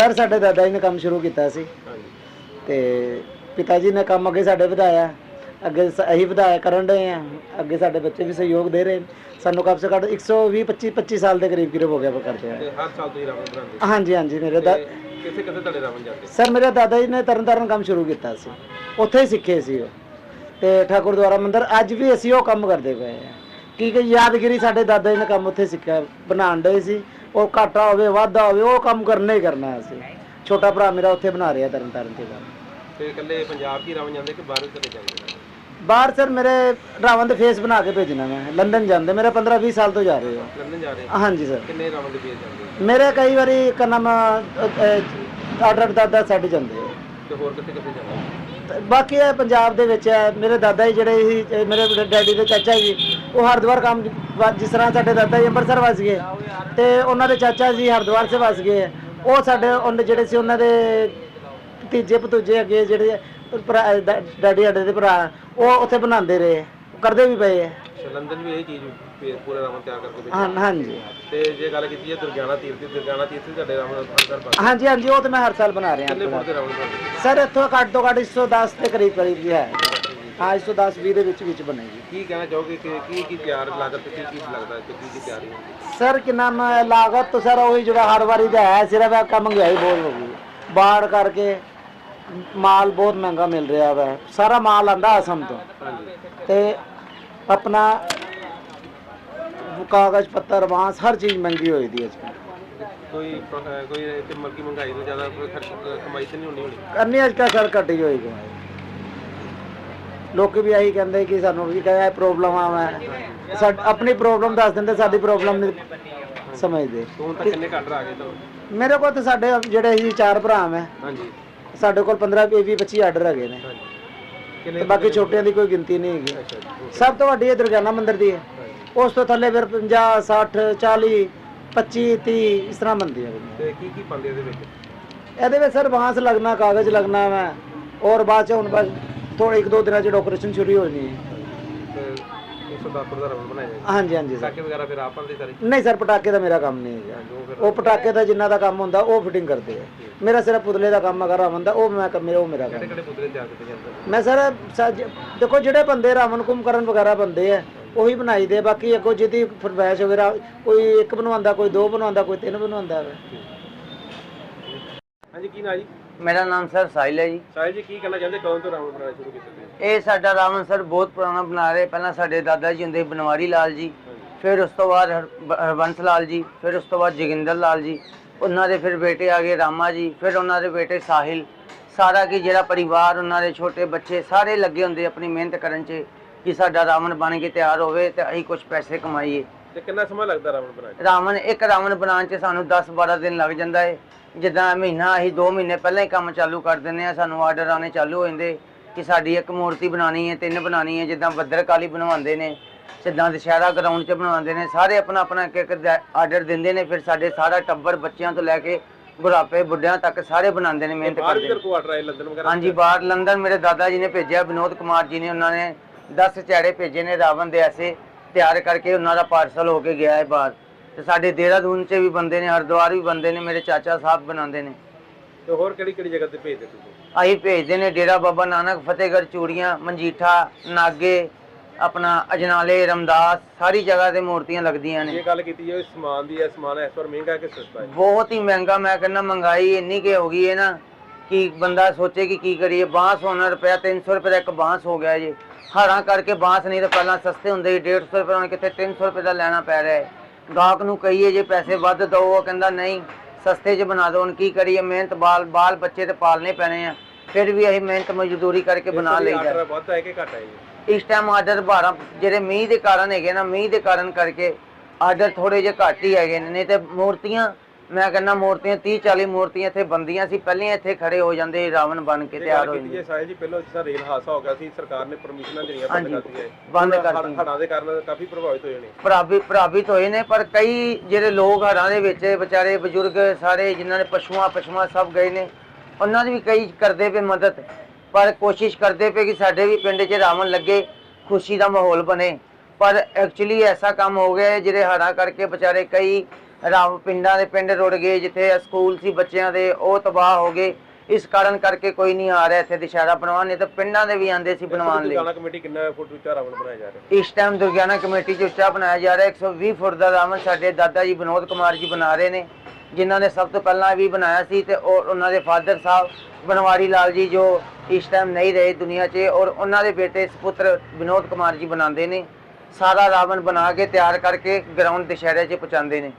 Sir ਸਾਡੇ ਦਾਦਾ ਜੀ ਨੇ ਕੰਮ ਸ਼ੁਰੂ ਕੀਤਾ ਸੀ। ਤੇ ਪਿਤਾ ਜੀ ਨੇ ਕੰਮ ਅੱਗੇ ਸਾਡੇ ਵਧਾਇਆ। ਅੱਗੇ ਸ- ਅਸੀਂ ਵਧਾਇਆ ਕਰਨ ਰਹੇ ਆ। ਅੱਗੇ ਸਾਡੇ ਬੱਚੇ ਵੀ ਸਹਿਯੋਗ ਦੇ ਰਹੇ। ਸਾਨੂੰ ਕਮ ਸੇ ਘੱਟ 120 25 25 ਸਾਲ ਦੇ ਕਰੀਬ ਕਰੀਬ ਹੋ ਗਿਆ ਕਰਦੇ ਆ। ਤੇ ਹਰ ਸਾਲ ਤੁਸੀਂ ਰਾਵਣ ਬਣਾਉਂਦੇ ਹਾਂਜੀ ਹਾਂਜੀ ਮੇਰੇ ਦਾ ਤੇ ਕਿੱਥੇ ਕਿੱਥੇ ਤੁਹਾਡੇ ਰਾਵਣ ਜਾਂਦੇ? ਸਰ ਮੇਰੇ ਦਾਦਾ ਜੀ ਨੇ ਤਰਨ ਤਾਰਨ ਕੰਮ ਸ਼ੁਰੂ ਕੀਤਾ ਸੀ। ਉੱਥੇ ਹੀ ਸਿੱਖੇ ਸੀ ਉਹ। ਤੇ ਠਾਕੁਰ ਦੁਆਰਾ ਮੰਦਿਰ ਅੱਜ ਵੀ ਅਸੀਂ ਉਹ ਕੰਮ ਕਰਦੇ ਪਏ ਆ। ਕੀ ਕਿ ਯਾਦਗਿਰੀ ਸਾਡੇ ਦਾਦਾ ਜੀ ਨੇ ਕੰਮ ਉੱਥੇ ਸਿੱਖਿਆ ਬਣਾਉਣ ਦੇ ਸੀ। ਉਹ ਘਾਟਾ ਹੋਵੇ ਵਾਧਾ ਹੋਵੇ ਉਹ ਕੰਮ ਕਰਨਾ ਹੀ ਕਰਨਾ ਅਸੀਂ। ਛੋਟਾ ਭਰਾ ਮੇਰਾ ਉੱਥੇ ਬਣਾ ਰਿਹਾ ਤਰਨ ਤਾਰਨ ਤੇ ਤੇ ਇਕੱਲੇ ਪੰਜਾਬ ਹੀ ਰਾਵਣ ਜਾਂਦੇ ਕਿ ਬਾਹਰ ਵੀ ਚਲੇ ਜਾਂਦੇ? ਬਾਹਰ ਸਰ ਮੇਰੇ ਰਾਵਣ ਦੇ ਫੇਸ ਬਣਾ ਕੇ ਭੇਜਣਾ ਮੈਂ। ਲੰਡਨ ਜਾਂਦੇ। ਮੇਰੇ 15 20 ਸਾਲ ਤੋਂ ਜਾ ਰਹੇ ਹੋ ਲੰਡਨ ਜਾ ਰਹੇ ਹਾਂਜੀ ਸਰ। ਕਿੰਨੇ ਰਾਵਣ ਦੇ ਬੇਸ ਜਾਂਦੇ? ਮੇਰੇ ਕਈ ਵਾਰੀ ਕਨਮ ਆਰਡਰ ਦਾਦਾ ਛੱਡ ਜਾਂਦੇ ਆ। ਤੇ ਹੋਰ ਕਿੱਥੇ ਕਿੱਥੇ ਜਾਂਦੇ? ਬਾਕੀ ਇਹ ਪੰਜਾਬ ਦੇ ਵਿੱਚ ਹੈ, ਮੇਰੇ ਦਾਦਾ ਜੀ ਜਿਹੜੇ ਸੀ ਮੇਰੇ ਡੈਡੀ ਦੇ ਚਾਚਾ ਜੀ, ਉਹ ਹਰਿਦੁਆਰ ਕੰਮ ਜਿਸ ਤਰ੍ਹਾਂ ਸਾਡੇ ਦਾਦਾ ਜੀ ਅੰਮ੍ਰਿਤਸਰ ਵਸ ਗਏ ਤੇ ਉਹਨਾਂ ਦੇ ਚਾਚਾ ਜੀ ਹਰਿਦੁਆਰ ਸੇ ਵਸ ਗਏ। ਉਹ ਸਾਡੇ, ਉਹਨੇ ਜਿਹੜੇ ਸੀ ਉਹਨਾਂ ਦੇ ਤੀਜੇ ਭਤੂਜੇ ਅੱਗੇ ਜਿਹੜੇ ਭਰਾ ਡੈਡੀ ਸਾਡੇ ਦੇ ਭਰਾ, ਉਹ ਉੱਥੇ ਬਣਾਉਂਦੇ ਰਹੇ ਕਰਦੇ ਵੀ ਪਏ ਹੈ ਲੰਡਨ ਵੀ ਇਹ ਚੀਜ਼ ਪੇ- ਪੂਰੇ ਰਾਵਣ ਤਿਆਰ ਕਰਕੇ ਭੇਜਦੇ ਹਾਂ ਹਾਂਜੀ। ਤੇ ਜੇ ਗੱਲ ਕੀਤੀ ਹੈ ਦੁਰਗਿਆਨਾ ਤੀਰਥ ਦੀ ਦੁਰਗਿਆਨਾ ਤੀਰਥ ਵੀ ਤੁਹਾਡੇ ਰਾਵਣ ਅੰਦਰ ਬਣ ਹਾਂਜੀ ਹਾਂਜੀ ਉਹ ਤੇ ਮੈਂ ਹਰ ਸਾਲ ਬਣਾ ਰਿਹਾ। ਕਿੰਨੇ ਦੇ ਰਾਵਣ ਸਰ ਇੱਥੋਂ ਘੱਟ ਤੋਂ ਘੱਟ 110 ਦੇ ਕਰੀਬ ਕਰੀਬ ਜੀ ਹੈ। ਹਾਂ 110 20 ਦੇ ਵਿੱਚ ਵਿੱਚ ਬਣੇਗੀ। ਕੀ ਕਹਿਣਾ ਚਾਹੋਗੇ ਕਿ ਕੀ ਕੀ ਤਿਆਰ ਲਾਗਤ ਤੇ ਕੀ ਕੀ ਲੱਗਦਾ ਹੈ ਤੇ ਕੀ ਕੀ ਤਿਆਰੀ ਹੁੰਦੀ ਸਰ ਕਿ ਨਾਮ ਹੈ, ਲਾਗਤ ਤਾਂ ਸਰ ਉਹੀ ਜਿਹੜਾ ਹਰ ਵਾਰੀ ਦਾ ਹੈ ਸਿਰਫ ਇਹ ਕੰਮ ਮਹਿੰਗਾਈ ਬਹੁਤ ਹੋ ਗਈ। ਬਾੜ ਕਰਕੇ ਮਾਲ ਬਹੁਤ ਮਹਿੰਗਾ ਮਿਲ ਰਿਹਾ ਵਾ। ਸਾਰਾ ਮਾਲ ਆਂਦਾ ਅਸਮ ਤੋਂ। ਤੇ ਆਪਣਾ ਕਾਗਜ਼ ਪੱਤਰ ਬਾਂਸ ਹਰ ਚੀਜ਼ ਮਹਿੰਗੀ ਹੋਈ ਦੀ ਅੱਜ। ਕੋਈ ਅਹ ਕੋਈ ਤੇ ਮਲਕੀ ਮਹਿੰਗਾਈ ਤੋਂ ਜ਼ਿਆਦਾ ਕੋਈ ਖਰਚ ਕਮਾਈ ਤੇ ਨਹੀਂ ਹੋਣੀ ਹੋਣੀ? ਕਰਨੀ ਅੱਜ ਕੱਲ੍ਹ ਸਰ ਘਟੀ ਹੋਈ ਕਮਾਈ ਲੋਕ ਵੀ ਆਹੀ ਕਹਿੰਦੇ ਕਿ ਸਾਨੂੰ ਵੀ ਕਹੇ ਪ੍ਰੋਬਲਮ ਆ ਸਾਡ ਆਪਣੀ ਪ੍ਰੋਬਲਮ ਦੱਸ ਦਿੰਦੇ ਸਾਡੀ ਪ੍ਰੋਬਲਮ ਨਹੀਂ ਸਮਝਦੇ। ਤੋਂ ਕਿੰਨੇ ਗਏ ਮੇਰੇ ਕੋਲ ਤੇ ਸਾਡੇ ਜਿਹੜੇ ਅਸੀਂ ਚਾਰ ਭਰਾ ਮੈਂ ਹਾਂਜੀ। ਸਾਡੇ ਕੋਲ 15 20 25 ਆਰਡਰ ਹੈਗੇ ਨੇ। ਹਾਂਜੀ। ਤੇ ਬਾਕੀ ਛੋਟਿਆਂ ਦੀ ਕੋਈ ਗਿਣਤੀ ਨਹੀਂ ਹੈਗੀ। ਸਭ ਤੋਂ ਵੱਡੀ ਇਹ ਦੁਰਗਿਆਨਾ ਮੰਦਿਰ ਦੀ ਹੈ। ਉਸ ਤੋਂ ਥੱਲੇ ਫਿਰ 50 60 40 25 30 ਇਸ ਤਰ੍ਹਾਂ ਬਣਦੀ ਹੈ ਤੇ ਕੀ ਕੀ ਪਾਉਂਦੇ ਇਹਦੇ ਵਿੱਚ? ਇਹਦੇ ਵਿੱਚ ਸਰ ਬਾਂਸ ਲੱਗਣਾ ਕਾਗਜ਼ ਲੱਗਣਾ ਵਾ ਔਰ ਬਾਅਦ ਚ ਹੁਣ ਬਸ ਥੋੜੇ ਇੱਕ ਦੋ ਦਿਨਾਂ ਚ ਡੈਕੋਰੇਸ਼ਨ ਸ਼ੁਰੂ ਹੋ ਜਾਣੀ ਹੈ। 110 ਫੁੱਟ ਦਾ ਰਾਵਣ ਬਣਾਇਆ ਜਾਏਗਾ ਹਾਂਜੀ ਹਾਂਜੀ ਸਰ। ਪਟਾਕੇ ਵਗੈਰਾ ਫਿਰ ਆਪ ਪਾਉਂਦੇ ਸਾਰੇ ਨਹੀਂ? ਸਰ ਪਟਾਕੇ ਦਾ ਮੇਰਾ ਕੰਮ ਨਹੀਂ ਹੈਗਾ। ਜੋ ਫਿਰ ਉਹ ਪਟਾਕੇ ਦਾ ਜਿੰਨਾ ਦਾ ਕੰਮ ਹੁੰਦਾ ਉਹ ਫਿਟਿੰਗ ਕਰਦੇ ਆ। ਮੇਰਾ ਸਿਰਫ ਪੁਤਲੇ ਦਾ ਕੰਮ ਅਗਰ ਰਾਵਣ ਦਾ ਉਹ ਮੈਂ ਮੇਰਾ ਉਹ ਮੇਰਾ ਕੰਮ। ਕਿਹੜੇ ਕਿਹੜੇ ਪੁਤਲੇ ਤਿਆਰ ਕੀਤੇ ਜਾਂਦੇ ਨੇ? ਮੈਂ ਸਰ ਸੱਜ- ਦੇਖੋ ਜਿਹੜੇ ਬੰਦੇ ਰਾਵਣ ਕੁੰਭਕਰਨ ਵਗੈਰਾ ਬੰਦੇ ਆ ਉਹੀ ਬਣਾਈ ਦੇ ਬਾਕੀ ਅੱਗੋਂ ਜਿਹਦੀ ਫਰਮਾਇਸ਼ ਵਗੈਰਾ ਕੋਈ ਇੱਕ ਬਣਵਾਉਂਦਾ ਕੋਈ ਦੋ ਬਣਵਾਉਂਦਾ ਕੋਈ ਤਿੰਨ ਬਣਵਾਉਂਦਾ ਵਾ। ਹਾਂਜੀ ਕੀ ਨਾ ਜੀ? ਮੇਰਾ ਨਾਮ ਸਰ ਸਾਹਿਲ ਹੈ ਜੀ। ਸਾਹਿਬ ਜੀ ਕੀ ਕਹਿਣਾ ਚਾਹੁੰਦੇ? ਕਦੋਂ ਤੋਂ ਰਾਵਣ ਬਣਾਉਣਾ ਸ਼ੁਰੂ ਕੀਤਾ ਤੁਸੀਂ? ਇਹ ਸਾਡਾ ਰਾਵਣ ਸਰ ਬਹੁਤ ਪੁਰਾਣਾ ਬਣਾ ਰਹੇ। ਪਹਿਲਾਂ ਸਾਡੇ ਦਾਦਾ ਜੀ ਹੁੰਦੇ ਸੀ ਬਨਵਾਰੀ ਲਾਲ ਜੀ ਫਿਰ ਉਸ ਤੋਂ ਬਾਅਦ ਹਰ- ਬ- ਹਰਬੰਸ ਲਾਲ ਜੀ ਫਿਰ ਉਸ ਤੋਂ ਬਾਅਦ ਜੋਗਿੰਦਰ ਲਾਲ ਜੀ ਉਹਨਾਂ ਦੇ ਫਿਰ ਬੇਟੇ ਆ ਗਏ ਰਾਮਾ ਜੀ ਫਿਰ ਉਹਨਾਂ ਦੇ ਬੇਟੇ ਸਾਹਿਲ। ਸਾਰਾ ਕੀ ਜਿਹੜਾ ਪਰਿਵਾਰ ਉਹਨਾਂ ਦੇ ਛੋਟੇ ਬੱਚੇ ਸਾਰੇ ਲੱਗੇ ਹੁੰਦੇ ਆਪਣੀ ਮਿਹਨਤ ਕਰਨ 'ਚ ਕਿ ਸਾਡਾ ਰਾਵਣ ਬਣ ਕੇ ਤਿਆਰ ਹੋਵੇ ਤੇ ਅਸੀਂ ਕੁਝ ਪੈਸੇ ਕਮਾਈਏ। ਤੇ ਕਿੰਨਾ ਸਮਾਂ ਲੱਗਦਾ ਰਾਵਣ ਬਣਾਉਣ 'ਚ? ਰਾਵਣ ਇੱਕ ਰਾਵਣ ਬਣਾਉਣ 'ਚ ਸਾਨੂੰ 10-12 ਦਿਨ ਲੱਗ ਜਾਂਦਾ ਹੈ ਜਿੱਦਾਂ ਮਹੀਨਾ ਅਸੀਂ 2 ਮਹੀਨੇ ਪਹਿਲਾਂ ਹੀ ਕੰਮ ਚਾਲੂ ਕਰ ਦਿੰਦੇ ਆ ਸਾਨੂੰ ਆਰਡਰ ਆਣੇ ਚਾਲੂ ਹੋ ਜਾਂਦੇ ਕਿ ਸਾਡੀ ਇੱਕ ਮੂਰਤੀ ਬਣਾਉਣੀ ਹੈ ਤਿੰਨ ਬਣਾਉਣੀ ਹੈ ਜਿੱਦਾਂ ਬੱਦਰਕਾਲੀ ਬਣਵਾਉਂਦੇ ਨੇ ਸਿੱਧਾਂ ਦੁਸ਼ਹਿਰਾ ਗਰਾਊਂਡ 'ਚ ਬਣਵਾਉਂਦੇ ਨੇ ਸਾਰੇ ਆਪਣਾ ਆਪਣਾ ਇੱਕ ਇੱਕ ਆਰਡਰ ਦਿੰਦੇ ਨੇ ਫਿਰ ਸਾਡੇ ਸਾਰਾ ਟੱਬਰ ਬੱਚਿਆਂ ਤੋਂ ਲੈ ਕੇ ਬੁਢਾਪੇ ਬੁੱਢਿਆਂ ਤੱਕ ਸਾਰੇ ਬਣਾਉਂਦੇ ਨੇ ਮਿਹਨਤ ਕਰਦੇ ਹਾਂਜੀ ਬਾਹਰ ਲੰਡਨ ਮੇਰੇ ਦਾਦਾ ਜੀ ਨੇ ਭੇਜਿਆ ਵਿਨੋਦ ਕੁਮਾਰ ਜੀ ਨੇ ਉਹਨਾਂ ਨੇ 10 ਚਿਹੜੇ ਭੇਜੇ ਨੇ ਰਾਵਣ ਦੇ ਐਸੇ ਤਿਆਰ ਕਰਕੇ ਉਹਨਾਂ ਦਾ ਪਾਰਸਲ ਹੋ ਕੇ ਗਿਆ ਹੈ ਬਾਹਰ। ਤੇ ਸਾਡੇ ਦੇਹਰਾਦੂਨ 'ਚ ਵੀ ਬੰਦੇ ਨੇ ਹਰਿਦੁਆਰ ਵੀ ਬੰਦੇ ਨੇ ਮੇਰੇ ਚਾਚਾ ਸਾਹਿਬ ਬਣਾਉਂਦੇ ਨੇ। ਤੇ ਹੋਰ ਕਿਹੜੀ ਕਿਹੜੀ ਜਗ੍ਹਾ ਤੇ ਭੇਜਦੇ ਤੁਸੀਂ? ਅਸੀਂ ਭੇਜਦੇ ਨੇ ਡੇਰਾ ਬਾਬਾ ਨਾਨਕ ਫਤਿਹਗੜ੍ਹ ਚੂੜੀਆਂ ਮਨਜੀਠਾ ਨਾਗੇ ਆਪਣਾ ਅਜਨਾਲੇ ਰਮਦਾਸ ਸਾਰੀ ਜਗ੍ਹਾ ਤੇ ਮੂਰਤੀਆਂ ਲੱਗਦੀਆਂ ਨੇ। ਇਹ ਗੱਲ ਕੀਤੀ ਜਾਵੇ ਸਮਾਨ ਦੀ ਹੈ ਸਮਾਨ ਇਸ ਵਾਰ ਮਹਿੰਗਾ ਕਿ ਸਸਤਾ ਹੈ? ਬਹੁਤ ਹੀ ਮਹਿੰਗਾ ਮੈਂ ਕਹਿੰਦਾ ਮਹਿੰਗਾਈ ਇੰਨੀ ਕਿ ਹੋ ਗਈ ਹੈ ਨਾ ਕਿ ਬੰਦਾ ਸੋਚੇ ਕਿ ਕੀ ਕਰੀਏ ਬਾਂਸ ਹੋਣਾ ਰੁਪਿਆ 300 ਰੁਪਏ ਦਾ ਇੱਕ ਬਾਂਸ ਹੋ ਗਿਆ ਜੀ। ਹਾਰਾਂ ਕਰਕੇ ਬਾਂਸ ਨਹੀਂ ਤਾਂ ਪਹਿਲਾਂ ਸਸਤੇ ਹੁੰਦੇ ਸੀ 150 ਰੁਪਏ ਹੁਣ ਕਿਤੇ 300 ਰੁਪਏ ਦਾ ਲੈਣਾ ਪੈ ਰਿਹਾ ਹੈ। ਗਾਹਕ ਨੂੰ ਕਹੀਏ ਜੇ ਪੈਸੇ ਵੱਧ ਦਿਓ ਉਹ ਕਹਿੰਦਾ ਨਹੀਂ ਸਸਤੇ 'ਚ ਬਣਾ ਦਿਓ ਹੁਣ ਕੀ ਕਰੀਏ? ਮਿਹਨਤ ਬਾਲ ਬਾਲ ਬੱਚੇ ਤੇ ਪਾਲਨੇ ਪੈਣੇ ਆ। ਫਿਰ ਵੀ ਅਸੀਂ ਮਿਹਨਤ ਮਜ਼ਦੂਰੀ ਕਰਕੇ ਬਣਾ ਲਈਦਾ। ਆਰਡਰ ਵੱਧ ਹੈ ਕਿ ਘੱਟ ਹੈ ਜੀ? ਇਸ ਟਾਈਮ ਆਰਡਰ 12 ਜਿਹੜੇ ਮੀਂਹ ਦੇ ਕਾਰਨ ਹੈਗੇ ਨਾ ਮੀਂਹ ਦੇ ਕਾਰਨ ਕਰਕੇ ਆਰਡਰ ਥੋੜੇ ਜਿਹੇ ਘੱਟ ਹੀ ਹੈਗੇ ਨੇ ਨਹੀਂ ਤੇ ਮੂਰਤੀਆਂ ਮੈਂ ਕਹਿੰਦਾ ਮੂਰਤੀਆਂ 30 40 ਮੂਰਤੀਆਂ ਇੱਥੇ ਬੰਦੀਆਂ ਸੀ ਪਹਿਲਾਂ ਇੱਥੇ ਖੜੇ ਹੋ ਜਾਂਦੇ ਰਾਵਣ ਬਣ ਕੇ ਤਿਆਰ ਹੋ ਜਾਂਦੇ ਜੇ ਸਾਹਿਲ ਜੀ ਪਹਿਲਾਂ ਜਿਸ ਤਰ੍ਹਾਂ ਰੇਲ ਹਾਦਸਾ ਹੋ ਗਿਆ ਸੀ ਸਰਕਾਰ ਨੇ ਪਰਮਿਸ਼ਨਾਂ ਦੇਣੀਆਂ ਬੰਦ ਹਾਂਜੀ, ਕਰਤੀਆਂ ਹੈ। ਬੰਦ ਹੁਣ ਕਰਤੀਆਂ। ਹੜ੍ਹ- ਹੜ੍ਹਾਂ ਦੇ ਕਾਰਨ ਕਾਫੀ ਪ੍ਰਭਾਵਿਤ ਹੋਏ ਨੇ ਪ੍ਰਭਾਵਿਤ ਪ੍ਰਭਾਵਿਤ ਹੋਏ ਨੇ ਪਰ ਕਈ ਜਿਹੜੇ ਲੋਕ ਹੜ੍ਹਾਂ ਦੇ ਵਿੱਚ ਵਿਚਾਰੇ ਬਜ਼ੁਰਗ ਸਾਰੇ ਜਿਨ੍ਹਾਂ ਨੇ ਪਸ਼ੂਆਂ ਪਸ਼ੂਆਂ ਸਭ ਗਏ ਨੇ ਉਹਨਾਂ ਦੀ ਵੀ ਕਈ ਕਰਦੇ ਪਏ ਮਦਦ ਪਰ ਕੋਸ਼ਿਸ਼ ਕਰਦੇ ਪਏ ਕਿ ਸਾਡੇ ਵੀ ਪਿੰਡ 'ਚ ਰਾਵਣ ਲੱਗੇ ਖੁਸ਼ੀ ਦਾ ਮਾਹੌਲ ਬਣੇ ਪਰ ਐਕਚੁਅਲੀ ਐਸਾ ਕੰਮ ਹੋ ਗਿਆ ਜਿਹੜੇ ਹੜ੍ਹਾਂ ਕਰਕੇ ਵਿਚਾਰੇ ਕਈ ਰਾਵ ਪਿੰਡਾਂ ਦੇ ਪਿੰਡ ਰੁੜ ਗਏ ਜਿੱਥੇ ਸਕੂਲ ਸੀ ਬੱਚਿਆਂ ਦੇ ਉਹ ਤਬਾਹ ਹੋ ਗਏ। ਇਸ ਕਾਰਨ ਕਰਕੇ ਕੋਈ ਨਹੀਂ ਆ ਰਿਹਾ ਇੱਥੇ ਦੁਸ਼ਹਿਰਾ ਬਣਵਾਉਣ ਨਹੀਂ ਤਾਂ ਪਿੰਡਾਂ ਦੇ ਵੀ ਆਂਦੇ ਸੀ ਬਣਵਾਉਣ ਲਈ। ਦੁਰਗਿਆਨਾ ਕਮੇਟੀ ਕਿੰਨਾ ਫੁੱਟ ਉੱਚਾ ਰਾਵਣ ਬਣਾਇਆ ਜਾ ਰਿਹਾ? ਇਸ ਟਾਈਮ ਦੁਰਗਿਆਨਾ ਕਮੇਟੀ ਚ ਉੱਚਾ ਬਣਾਇਆ ਜਾ ਰਿਹਾ 120 ਫੁੱਟ ਦਾ ਰਾਵਣ ਸਾਡੇ ਦਾਦਾ ਜੀ ਵਿਨੋਦ ਕੁਮਾਰ ਜੀ ਬਣਾ ਰਹੇ ਨੇ ਜਿਨ੍ਹਾਂ ਨੇ ਸਭ ਤੋਂ ਪਹਿਲਾਂ ਵੀ ਬਣਾਇਆ ਸੀ ਤੇ ਉਹ ਉਹਨਾਂ ਦੇ ਫਾਦਰ ਸਾਹਿਬ ਬਨਵਾਰੀ ਲਾਲ ਜੀ ਜੋ ਇਸ ਟਾਈਮ ਨਹੀਂ ਰਹੇ ਦੁਨੀਆ 'ਚ ਔਰ ਉਹਨਾਂ ਦੇ ਬੇਟੇ ਸੁਪੁੱਤਰ ਵਿਨੋਦ ਕੁਮਾਰ ਜੀ ਬਣਾਉਂਦੇ ਨੇ। ਸਾਰਾ ਰਾਵਣ ਬਣਾ ਕੇ ਤਿਆਰ ਕਰਕੇ ਗਰਾਊਂਡ ਦੁਸ਼ਹਿਰੇ 'ਚ ਪਹੁੰਚਾਉਂਦੇ ਨੇ।